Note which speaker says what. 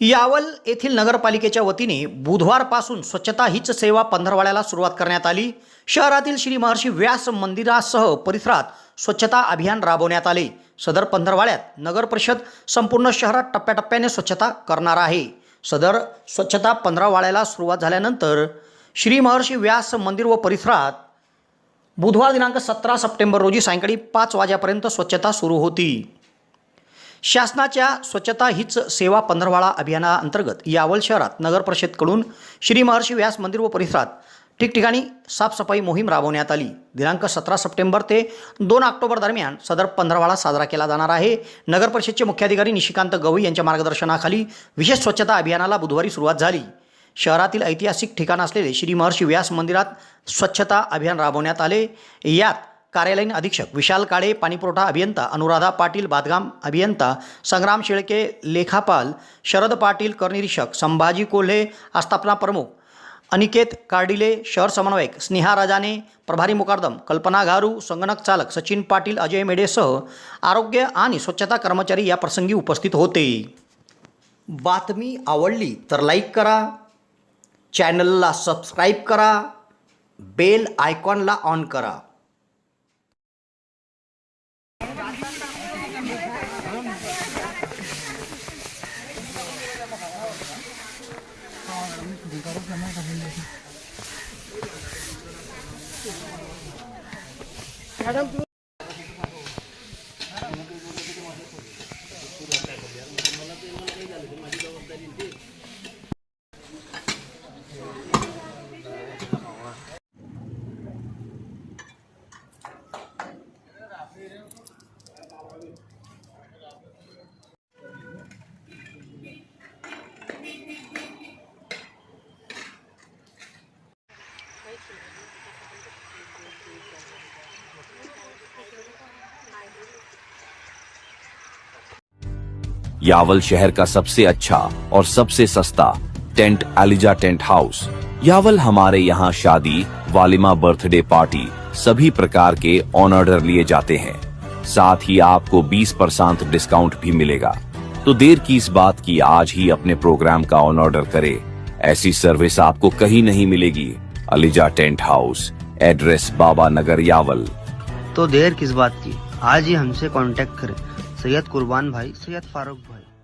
Speaker 1: यावल येथील नगरपालिकेच्या वतीने बुधवारपासून स्वच्छता हीच सेवा पंधरवाड्याला सुरुवात करण्यात आली. शहरातील श्री महर्षी व्यास मंदिरासह परिसरात स्वच्छता अभियान राबवण्यात आले. सदर पंधरवाड्यात नगर परिषद संपूर्ण शहरात टप्प्याटप्प्याने स्वच्छता करणार आहे. सदर स्वच्छता पंधरावाड्याला सुरुवात झाल्यानंतर श्री महर्षी व्यास मंदिर व परिसरात बुधवार दिनांक सतरा सप्टेंबर रोजी सायंकाळी पाच वाजेपर्यंत स्वच्छता सुरू होती. शासनाच्या स्वच्छता हीच सेवा पंधरवाडा अभियानाअंतर्गत यावल शहरात नगर परिषदकडून श्री महर्षी व्यास मंदिर व परिसरात ठिकठिकाणी साफसफाई मोहीम राबवण्यात आली. दिनांक सतरा सप्टेंबर ते दोन ऑक्टोबर दरम्यान सदर पंधरवाडा साजरा केला जाणार आहे. नगर परिषदचे मुख्याधिकारी निशिकांत गवई यांच्या मार्गदर्शनाखाली विशेष स्वच्छता अभियानाला बुधवारी सुरुवात झाली. शहरातील ऐतिहासिक ठिकाण असलेले श्री महर्षी व्यास मंदिरात स्वच्छता अभियान राबवण्यात आले. यात कार्यालयीन अधीक्षक विशाल काळे पाणीपुरवठा अभियंता अनुराधा पाटील बादगाम अभियंता संग्राम शेळके लेखापाल शरद पाटील करनिरीक्षक संभाजी कोल्हे आस्थापना प्रमुख अनिकेत कार्डिले शहर समन्वयक स्नेहा राजाने प्रभारी मुकार्दम कल्पना घारू संगणक चालक सचिन पाटील अजय मेढेसह आरोग्य आणि स्वच्छता कर्मचारी या प्रसंगी उपस्थित होते. बातमी आवडली तर लाईक करा चॅनलला सबस्क्राईब करा बेल आयकॉनला ऑन करा.
Speaker 2: ম্যাডাম यावल शहर का सबसे अच्छा और सबसे सस्ता tent Eliza tent house. Yawal हमारे यहाँ शादी, वालिमा बर्थडे पार्टी सभी प्रकार के ऑन ऑर्डर लिए जाते हैं। साथ ही आपको 20 परसेंट डिस्काउंट भी मिलेगा। तो देर की इस बात की आज ही अपने प्रोग्राम का ऑन ऑर्डर करे। ऐसी सर्विस आपको कहीं नहीं मिलेगी। ELISA tent house, address Baba Nagar Yawal.
Speaker 3: तो देर किस बात की? आज ही हमसे कांटेक्ट करें। सैयद कुर्बान भाई सैयद फारूक भाई।